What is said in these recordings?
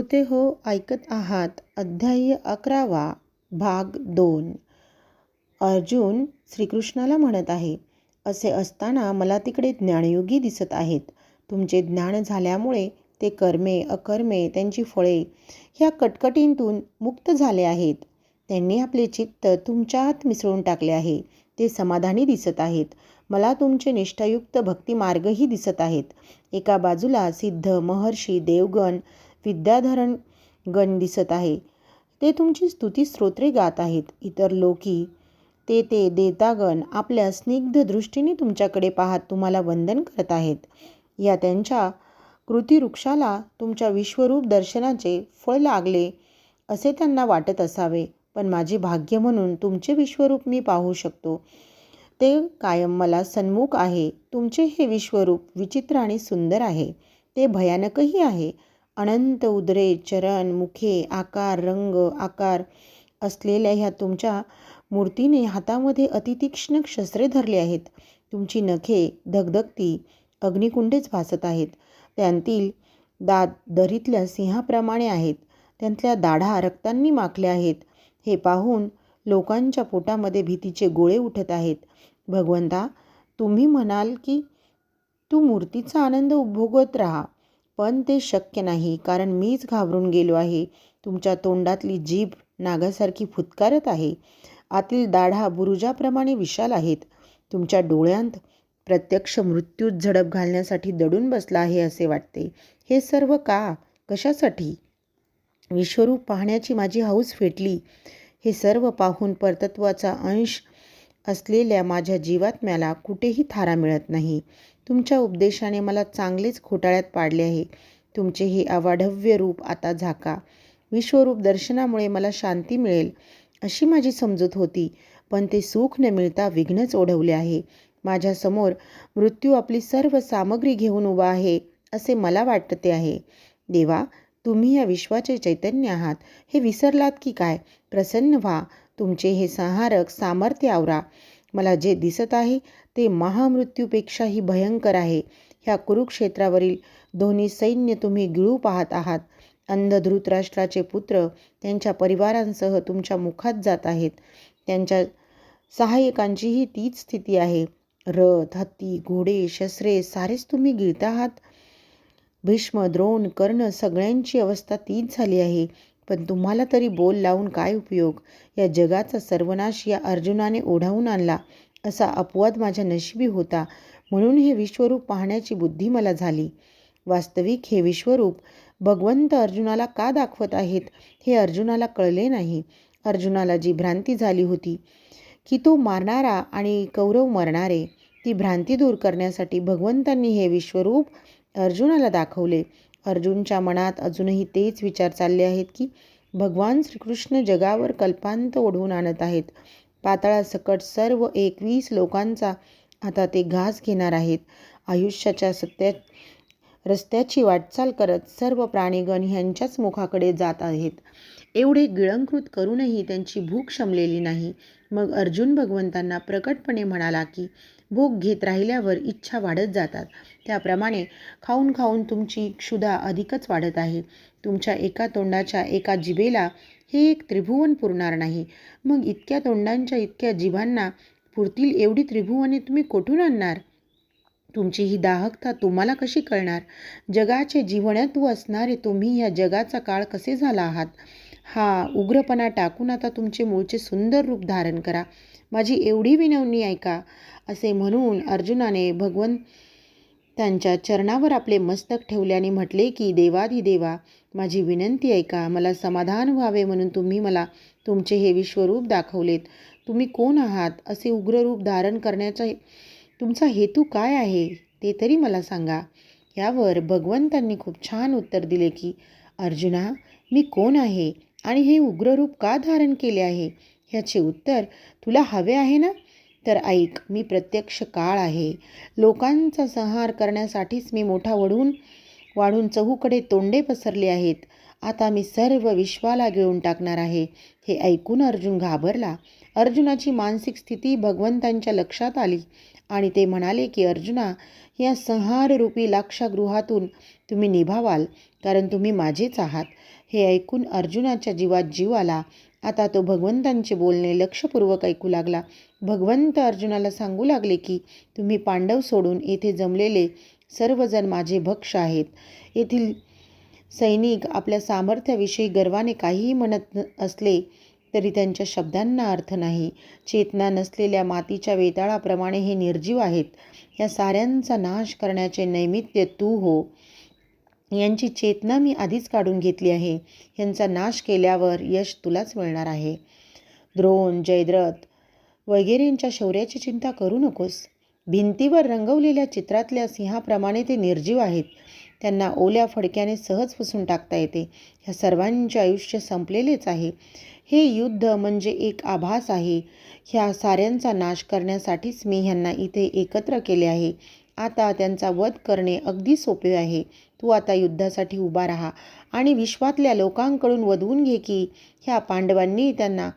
श्रोते हो ऐकत आहात अध्याय अकरावा भाग दोन. अर्जुन श्रीकृष्णाला म्हणत आहे असे असताना मला तिकडे ज्ञानयोगी दिसत आहेत. तुमचे ज्ञान झाल्यामुळे ते कर्मे अकर्मे त्यांची फळे ह्या कटकटींतून मुक्त झाले आहेत. त्यांनी आपले चित्त तुमच्यात मिसळून टाकले आहे. ते समाधानी दिसत आहेत. मला तुमचे निष्ठायुक्त भक्तिमार्गही दिसत आहेत. एका बाजूला सिद्ध महर्षी देवगण विद्याधरण गण दिसत आहे. ते तुमची स्तुती स्तोत्रे गात आहेत. इतर लोकी ते ते देवतागण आपल्या स्निग्ध दृष्टीने तुमच्याकडे पाहत तुम्हाला वंदन करत आहेत. या त्यांच्या कृतीवृक्षाला तुमच्या विश्वरूप दर्शनाचे फळ लागले असे त्यांना वाटत असावे. पण माझे भाग्य म्हणून तुमचे विश्वरूप मी पाहू शकतो. ते कायम मला सन्मुख आहे. तुमचे हे विश्वरूप विचित्र आणि सुंदर आहे. ते भयानकही आहे. अनंत उदरे चरण मुखे आकार रंग आकार असलेल्या ह्या तुमच्या मूर्तीने हातामध्ये अतितीक्ष्ण शस्त्रे धरली आहेत. तुमची नखे धगधगती अग्निकुंडेच भासत आहेत. त्यांतील दात दरीतल्या सिंहाप्रमाणे आहेत. त्यांतल्या दाढा रक्तांनी माखल्या आहेत. हे पाहून लोकांच्या पोटामध्ये भीतीचे गोळे उठत आहेत. भगवंता तुम्ही म्हणाल की तू मूर्तीचा आनंद उपभोगत राहा. पण ते शक्य नाही कारण मीच घाबरून गेलो आहे. तुमच्या तोंडातली जीभ नागासारखी फुतकारत आहे. आतील दाढा बुरुजाप्रमाणे विशाल आहेत. तुमच्या डोळ्यांत प्रत्यक्ष मृत्यूत झडप घालण्यासाठी दडून बसला आहे असे वाटते. हे सर्व का? कशासाठी? विश्वरूप पाहण्याची माझी हौस फेटली. हे सर्व पाहून परतत्वाचा अंश असलेल्या माझ्या जीवात्म्याला कुठेही थारा मिळत नाही. तुमच्या उपदेशाने मला चांगलेच खोटाळ्यात पाडले आहे. तुमचे हे अवाढव्य रूप आता झाका. विश्वरूप दर्शनामुळे मला शांती मिळेल अशी माझी समजूत होती. पण ते सुख न मिळता विघ्नच ओढवले आहे. माझ्यासमोर मृत्यू आपली सर्व सामग्री घेऊन उभा आहे असे मला वाटते आहे. देवा तुम्ही या विश्वाचे चैतन्य आहात. हे विसरलात की काय? प्रसन्न व्हा. तुमचे हे संहारक सामर्थ्य आवरा. मला जे दिसत आहे ते महामृत्यूपेक्षाही भयंकर आहे. ह्या कुरुक्षेत्रावरील दोन्ही सैन्य तुम्ही गिळू पाहत आहात. अंध धृतराष्ट्राचे पुत्र त्यांच्या परिवारांसह तुमच्या मुखात जात आहेत. त्यांच्या सहाय्यकांचीही तीच स्थिती आहे. रथ हत्ती घोडे शस्त्रे सारेच तुम्ही गिळता आहात. भीष्म द्रोण कर्ण सगळ्यांची अवस्था तीच झाली आहे. पण तुम्हाला तरी बोल लावून काय उपयोग? या जगाचा सर्वनाश या अर्जुनाने ओढावून आणला. असा अपवाद माझ्या नशिबी होता. म्हणून हे विश्वरूप पाहण्याची बुद्धी मला झाली. वास्तविक हे विश्वरूप भगवंत अर्जुनाला का दाखवत आहेत हे अर्जुनाला कळले नाही. अर्जुनाला जी भ्रांती झाली होती की तो मारणारा आणि कौरव मरणारे ती भ्रांती दूर करण्यासाठी भगवंतांनी हे विश्वरूप अर्जुनाला दाखवले. अर्जुनच्या मनात अजूनही तेच विचार चालले आहेत की भगवान श्रीकृष्ण जगावर कल्पांत ओढवून आणत आहेत. पाताळासकट सर्व एकवीस लोकांचा आता ते घास घेणार आहेत. आयुष्याच्या सत्या रस्त्याची वाटचाल करत सर्व प्राणीगण ह्यांच्याच मुखाकडे जात आहेत. एवढे गिळंकृत करूनही त्यांची भूक शमलेली नाही. मग अर्जुन भगवंतांना प्रकटपणे म्हणाला की भूक घेत राहिल्यावर इच्छा वाढत जातात. त्याप्रमाणे खाऊन खाऊन तुमची क्षुधा अधिकच वाढत आहे. तुमच्या एका तोंडाच्या एका जिभेला हे एक त्रिभुवन पुरणार नाही. मग इतक्या तोंडांच्या इतक्या जिभांना पुरतील एवढी त्रिभुवने तुम्ही कोठून आणणार? तुमची ही दाहकता तुम्हाला कशी कळणार? जगाचे जीवनत्व असणारे तुम्ही या जगाचा काळ कसे झाला आहात? हा उग्रपणा टाकून आता तुमचे मूळचे सुंदर रूप धारण करा. माझी एवढी विनवणी ऐका असे म्हणून अर्जुनाने भगवंत त्यांच्या चरणावर आपले मस्तक ठेवले आणि म्हटले की देवाधिदेवा माझी विनंती ऐका. मला समाधान व्हावे म्हणून तुम्ही मला तुमचे हे विश्वरूप दाखवलेत. तुम्ही कोण आहात? असे उग्ररूप धारण करण्याचा तुमचा हेतू काय आहे? ते तरी मला सांगा. यावर भगवंतांनी खूप छान उत्तर दिले की अर्जुना मी कोण आहे? आणि हे उग्ररूप का धारण केले आहे? ह्याचे उत्तर तुला हवे आहे ना? तर ऐक मी प्रत्यक्ष काळ आहे. लोकांचा संहार करण्यासाठीच मी मोठा वढून वाढून चहूकडे तोंडे पसरले आहेत. आता मी सर्व विश्वाला गिळून टाकणार आहे. हे ऐकून अर्जुन घाबरला. अर्जुनाची मानसिक स्थिती भगवंतांच्या लक्षात आली आणि ते म्हणाले की अर्जुना या संहाररूपी लाक्षागृहातून तुम्ही निभावाल कारण तुम्ही माझेच आहात. हे ऐकून अर्जुनाच्या जीवात जीव आला. आता तो भगवंतांचे बोलणे लक्षपूर्वक ऐकू लागला. भगवंत अर्जुनाला सांगू लागले की तुम्ही पांडव सोडून येथे जमलेले सर्वजण माझे भक्ष आहेत. येथील सैनिक आपल्या सामर्थ्याविषयी गर्वाने काहीही म्हणत असले तरी त्यांच्या शब्दांना अर्थ नाही. चेतना नसलेल्या मातीच्या वेताळाप्रमाणे हे निर्जीव आहेत. या साऱ्यांचा नाश करण्याचे नैमित्य तू हो. यांची चेतना मी आधीच काढून घेतली आहे. यांचा नाश केल्यावर यश तुलाच मिळणार आहे. द्रोण जयद्रथ वगैरेंच्या शौर्याची चिंता करू नकोस. भिंतीवर रंगवलेल्या चित्रातल्या सिंहाप्रमाणे ते निर्जीव आहेत. त्यांना ओल्या फडक्याने सहज पुसून टाकता येते. ह्या सर्वांचे आयुष्य संपलेलेच आहे. हे युद्ध म्हणजे एक आभास आहे. ह्या साऱ्यांचा नाश करण्यासाठीच मी ह्यांना इथे एकत्र केले आहे. आता त्यांचा वध करणे अगदी सोपे आहे. तू आता युद्धासाठी उभा राहा आणि विश्वातल्या लोकांकडून वधवून घे की ह्या पांडवांनी त्यांना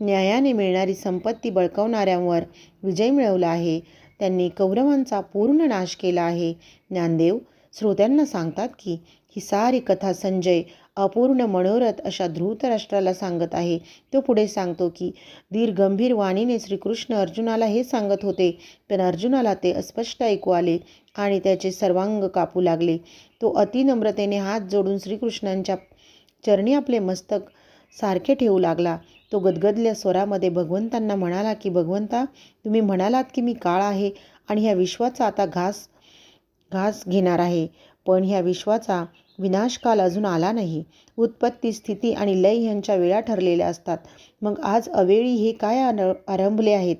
न्यायाने मिळणारी संपत्ती बळकावणाऱ्यांवर विजय मिळवला आहे. त्यांनी कौरवांचा पूर्ण नाश केला आहे. ज्ञानदेव श्रोत्यांना सांगतात की ही सारी कथा संजय अपूर्ण मनोरथ अशा धृतराष्ट्राला सांगत आहे. तो पुढे सांगतो की धीर गंभीर वाणीने श्रीकृष्ण अर्जुनाला हे सांगत होते. पण अर्जुनाला ते अस्पष्ट ऐकू आले आणि त्याचे सर्वांग कापू लागले. तो अतिनम्रतेने हात जोडून श्रीकृष्णांच्या चरणी आपले मस्तक सारखे ठेवू लागला. तो गदगदल्या स्वरामध्ये भगवंतांना म्हणाला की भगवंता तुम्ही म्हणालात की मी काळ आहे आणि ह्या विश्वाचा आता घास घास घेणार आहे. पण ह्या विश्वाचा विनाशकाल अजून आला नाही. उत्पत्ती स्थिती आणि लय ह्यांच्या वेळा ठरलेल्या असतात. मग आज अवेळी हे काय आरंभले आहेत?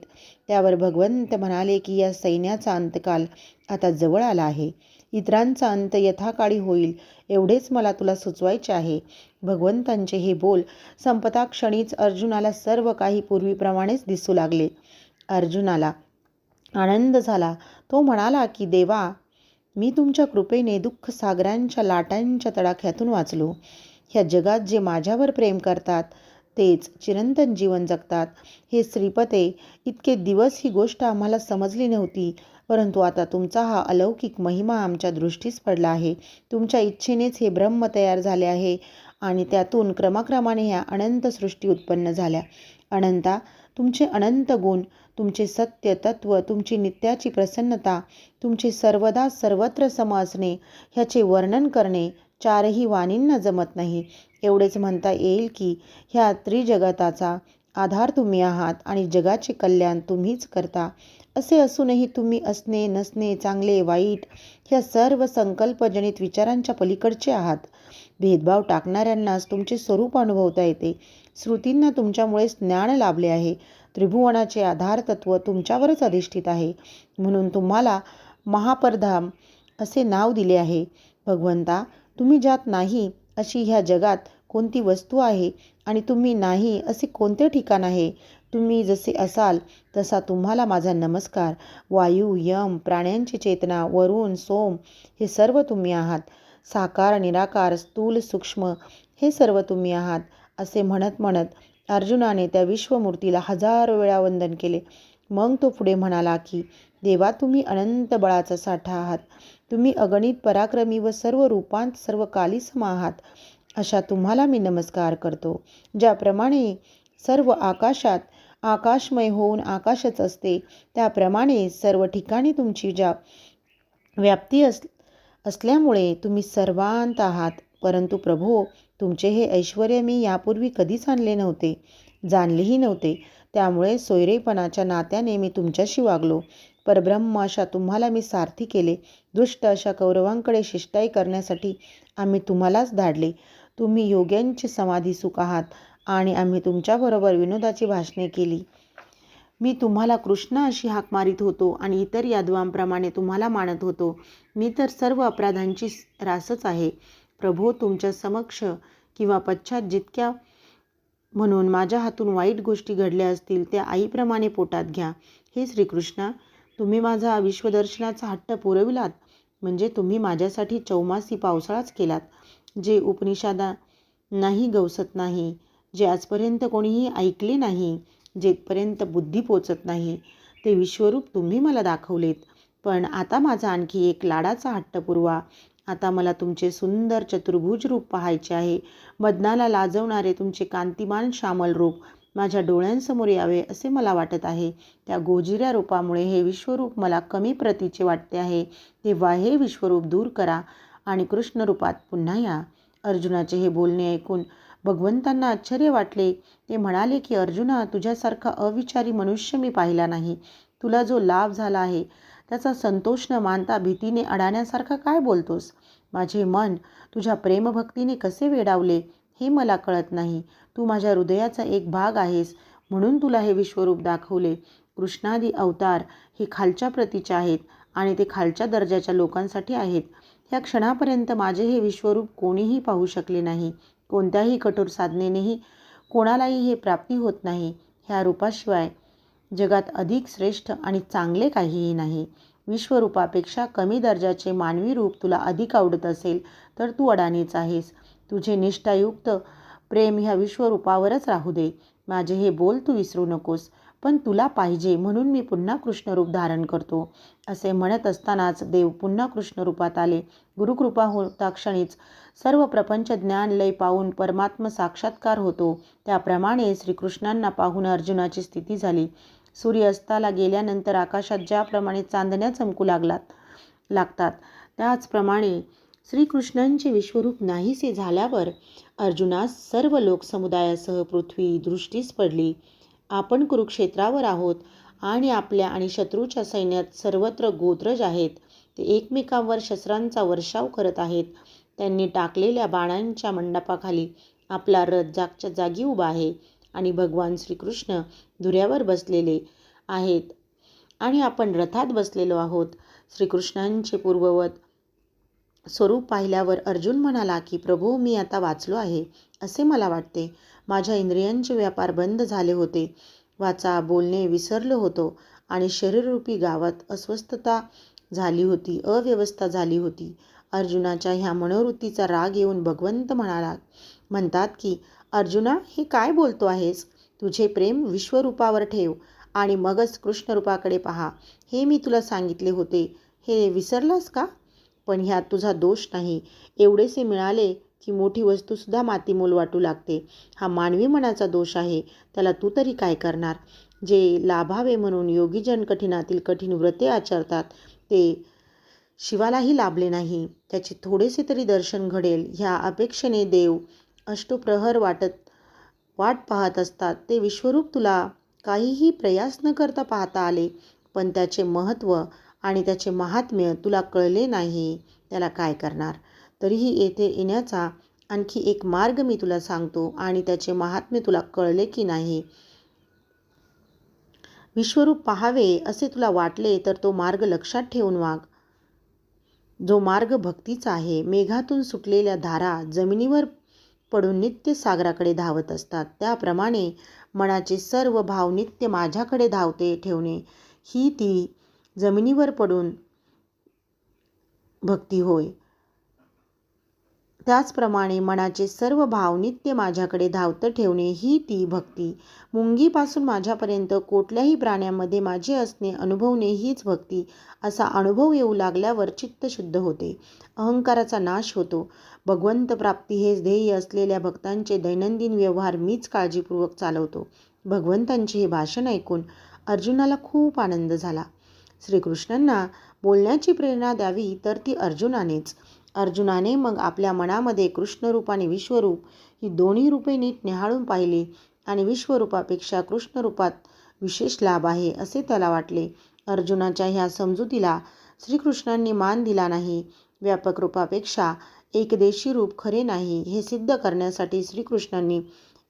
त्यावर भगवंत म्हणाले की या सैन्याचा अंतकाल आता जवळ आला आहे. इतरांचा अंत यथाकाळी होईल एवढेच मला तुला सुचवायचे आहे. भगवंतांचे हे बोल संपता क्षणीच अर्जुनाला सर्व काही पूर्वीप्रमाणेच दिसू लागले. अर्जुनाला आनंद झाला. तो म्हणाला की देवा मी तुमच्या कृपेने दुःख सागरांच्या लाटांच्या तडाख्यातून वाचलो. ह्या जगात जे माझ्यावर प्रेम करतात तेच चिरंतन जीवन जगतात. हे श्रीपते इतके दिवस ही गोष्ट आम्हाला समजली नव्हती परंतु आता तुमचा हा अलौकिक महिमा आमच्या दृष्टीस पडला आहे. तुमच्या इच्छेनेच हे ब्रह्म तयार झाले आहे आणि त्यातून क्रमाक्रमाने ह्या अनंत सृष्टी उत्पन्न झाल्या. अनंता तुमचे अनंत गुण तुमचे सत्य तत्व तुमची नित्याची प्रसन्नता तुमचे सर्वदा सर्वत्र समासणे ह्याचे वर्णन करणे चारही वाणींना जमत नाही. एवढेच म्हणता येईल की ह्या त्रिजगताचा आधार तुम्ही आहात आणि जगाचे कल्याण तुम्हीच करता. असे असूनही तुम्ही असणे नसणे चांगले वाईट ह्या सर्व संकल्पजनित विचारांच्या पलीकडचे आहात. भेदभाव टाकणाऱ्यांनाच तुमचे स्वरूप अनुभवता येते. श्रुतींना तुमच्यामुळेच ज्ञान लाभले आहे. त्रिभुवनाचे आधारतत्व तुमच्यावरच अधिष्ठित आहे. म्हणून तुम्हाला महापरधाम असे नाव दिले आहे. भगवंता तुम्ही ज्यात नाही अशी ह्या जगात कोणती वस्तू आहे? आणि तुम्ही नाही असे कोणते ठिकाण आहे? तुम्ही जसे असाल तसा तुम्हाला माझा नमस्कार. वायू यम प्राण्यांची चेतना वरुण सोम हे सर्व तुम्ही आहात. साकार निराकार स्थूल सूक्ष्म हे सर्व तुम्ही आहात असे म्हणत म्हणत अर्जुनाने त्या विश्वमूर्तीला हजारो वेळा वंदन केले. मग तो पुढे म्हणाला की देवा तुम्ही अनंत बळाचा साठा आहात. तुम्ही अगणित पराक्रमी व सर्व रूपांत सर्व काली आहात. अशा तुम्हाला मी नमस्कार करतो. ज्याप्रमाणे सर्व आकाशात आकाशमय होऊन आकाशच असते त्याप्रमाणे सर्व ठिकाणी तुमची ज्या व्याप्ती अस असल्यामुळे तुम्ही सर्वांत आहात. परंतु प्रभो तुमचे हे ऐश्वर मी यापूर्वी कधीच आणले नव्हते जाणलेही नव्हते. त्यामुळे सोयरेपणाच्या नात्याने मी तुमच्याशी वागलो. परब्रह्म अशा तुम्हाला मी सारथी केले. दुष्ट अशा कौरवांकडे शिष्टाई करण्यासाठी आम्ही तुम्हालाच धाडले. तुम्ही योग्यांची समाधी सुख आहात आणि आम्ही तुमच्याबरोबर विनोदाची भाषणे केली. मी तुम्हाला कृष्ण अशी हाक मारित होतो आणि इतर यादवांप्रमाणे तुम्हाला मानत होतो. मी तर सर्व अपराधांची रासच आहे. प्रभो तुमच्या समक्ष किंवा पश्चात जितक्या म्हणून माझ्या हातून वाईट गोष्टी घडल्या असतील त्या आईप्रमाणे पोटात घ्या. हे श्रीकृष्णा तुम्ही माझा विश्वदर्शनाचा हट्ट पुरविलात म्हणजे तुम्ही माझ्यासाठी चौमासी पावसाळाच केलात जे उपनिषादा नाही गवसत नाही जे आजपर्यंत कोणीही ऐकले नाही जेपर्यंत बुद्धी पोचत नाही ते विश्वरूप तुम्ही मला दाखवलेत. पण आता माझा आणखी एक लाडाचा हट्ट पुरवा. आता मला तुमचे सुंदर चतुर्भुज रूप पाहायचे आहे. मदनाला लाजवणारे तुमचे कांतिमान श्यामल रूप माझ्या डोळ्यांसमोर यावे असे मला वाटत आहे. त्या गोजिऱ्या रूपामुळे हे विश्वरूप मला कमी प्रतीचे वाटते आहे. तेव्हा हे विश्वरूप दूर करा आणि कृष्णरूपात पुन्हा या. अर्जुनाचे हे बोलणे ऐकून भगवंतांना आश्चर्य वाटले. ते म्हणाले की अर्जुना तुझ्यासारखा अविचारी मनुष्य मी पाहिला नाही. तुला जो लाभ झाला आहे त्याचा संतोष न मानता भीतीने अडाण्यासारखा काय बोलतोस? माझे मन तुझ्या प्रेमभक्तीने कसे वेडावले हे मला कळत नाही. तू माझ्या हृदयाचा एक भाग आहेस म्हणून तुला हे विश्वरूप दाखवले. कृष्णादी अवतार हे खालच्या प्रतीचे आहेत आणि ते खालच्या दर्जाच्या लोकांसाठी आहेत. ह्या क्षणापर्यंत माझे हे विश्वरूप कोणीही पाहू शकले नाही. कोणत्याही कठोर साधनेनेही कोणालाही हे प्राप्ती होत नाही. ह्या रूपाशिवाय जगात अधिक श्रेष्ठ आणि चांगले काहीही नाही. विश्वरूपापेक्षा कमी दर्जाचे मानवी रूप तुला अधिक आवडत असेल तर तू अडाणीच आहेस. तुझे निष्ठायुक्त प्रेम ह्या विश्वरूपावरच राहू दे. माझे हे बोल तू विसरू नकोस पण तुला पाहिजे म्हणून मी पुन्हा कृष्णरूप धारण करतो. असे म्हणत असतानाच देव पुन्हा कृष्णरूपात आले. गुरुकृपा होता क्षणीच. सर्व प्रपंच ज्ञान लय पाहून परमात्म साक्षात्कार होतो. त्याप्रमाणे श्रीकृष्णांना पाहून अर्जुनाची स्थिती झाली. सूर्यास्ताला गेल्यानंतर आकाशात ज्याप्रमाणे चांदण्या चमकू लागलात लागतात त्याचप्रमाणे श्रीकृष्णांचे विश्वरूप नाहीसे झाल्यावर अर्जुनास सर्व लोकसमुदायासह पृथ्वी दृष्टीस पडली. आपण कुरुक्षेत्रावर आहोत आणि आपल्या आणि शत्रूच्या सैन्यात सर्वत्र गोत्रज आहेत. ते एकमेकांवर शस्त्रांचा वर्षाव करत आहेत. त्यांनी टाकलेल्या बाणांच्या मंडपाखाली आपला रथ जागच्या जागी उभा आहे. आणि भगवान श्रीकृष्ण धुऱ्यावर बसलेले आहेत. आणि आपण रथात बसलेलो आहोत. श्रीकृष्णांचे पूर्ववत स्वरूप पाहिल्यावर अर्जुन म्हणाला की प्रभू मी आता वाचलो आहे. असे मला वाटते. माझ्या इंद्रियांचे व्यापार बंद झाले होते. वाचा बोलणे विसरलो होतो आणि शरीररूपी गावात अस्वस्थता झाली होती अव्यवस्था झाली होती. अर्जुनाच्या ह्या मनोवृत्तीचा राग येऊन भगवंत म्हणाला म्हणतात की अर्जुना हे काय बोलतो आहेस? तुझे प्रेम विश्वरूपावर ठेव आणि मगच कृष्णरूपाकडे पहा. हे मी तुला सांगितले होते. हे विसरलास का? पण ह्यात तुझा दोष नाही. एवढेसे मिळाले की मोठी वस्तूसुद्धा मातीमोल वाटू लागते. हा मानवी मनाचा दोष आहे. त्याला तू तरी काय करणार? जे लाभावे म्हणून योगीजन कठीणातील कठीण व्रते आचरतात ते शिवालाही लाभले नाही. त्याचे थोडेसे तरी दर्शन घडेल. ह्या अपेक्षेने देव अष्टप्रहर वाटत वाट पाहत असतात. ते विश्वरूप तुला काहीही प्रयास न करता पाहता आले पण त्याचे महत्त्व आणि त्याचे महात्म्य तुला कळले नाही. त्याला काय करणार? तरीही येथे येण्याचा आणखी एक मार्ग मी तुला सांगतो आणि त्याचे महात्म्य तुला कळले की नाही. विश्वरूप पाहावे असे तुला वाटले तर तो मार्ग लक्षात ठेवून वाग जो मार्ग भक्तीचा आहे मेघातून सुटलेल्या धारा जमिनीवर पडून नित्य सागराकडे धावत असतात. त्याप्रमाणे मनाचे सर्व भाव नित्य माझ्याकडे धावते ठेवणे. ही ती जमिनीवर पडून भक्ती होय. त्याचप्रमाणे मनाचे सर्व भाव नित्य माझ्याकडे धावतं ठेवणे ही ती भक्ती. मुंगीपासून माझ्यापर्यंत कुठल्याही प्राण्यामध्ये माझे असणे अनुभवणे हीच भक्ती असा अनुभव येऊ लागल्यावर चित्त शुद्ध होते. अहंकाराचा नाश होतो. भगवंत प्राप्ती हे ध्येय असलेल्या भक्तांचे दैनंदिन व्यवहार मीच काळजीपूर्वक चालवतो. भगवंतांचे हे भाषण ऐकून अर्जुनाला खूप आनंद झाला. श्रीकृष्णांना बोलण्याची प्रेरणा द्यावी तर ती अर्जुनानेच. अर्जुनाने मग आपल्या मनामध्ये कृष्णरूप आणि विश्वरूप ही दोन्ही रूपे नीट निहाळून पाहिली आणि विश्वरूपापेक्षा कृष्णरूपात विशेष लाभ आहे असे त्याला वाटले. अर्जुनाच्या ह्या समजुतीला श्रीकृष्णांनी मान दिला नाही. व्यापक रूपापेक्षा एकदेशी रूप खरे नाही हे सिद्ध करण्यासाठी श्रीकृष्णांनी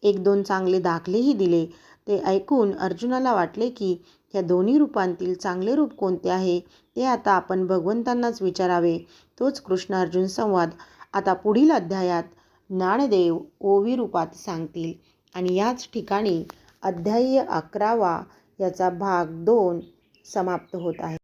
एक दोन चांगले दाखलेही दिले. ते ऐकून अर्जुनाला वाटले की ह्या दोन्ही रूपांतील चांगले रूप कोणते आहे ते आता आपण भगवंतांनाच विचारावे. तोच कृष्ण अर्जुन संवाद आता पुढील अध्यायात ज्ञानदेव ओवी रूपात सांगतील. आणि याच ठिकाणी अध्याय अकरावा याचा भाग दोन समाप्त होत आहे.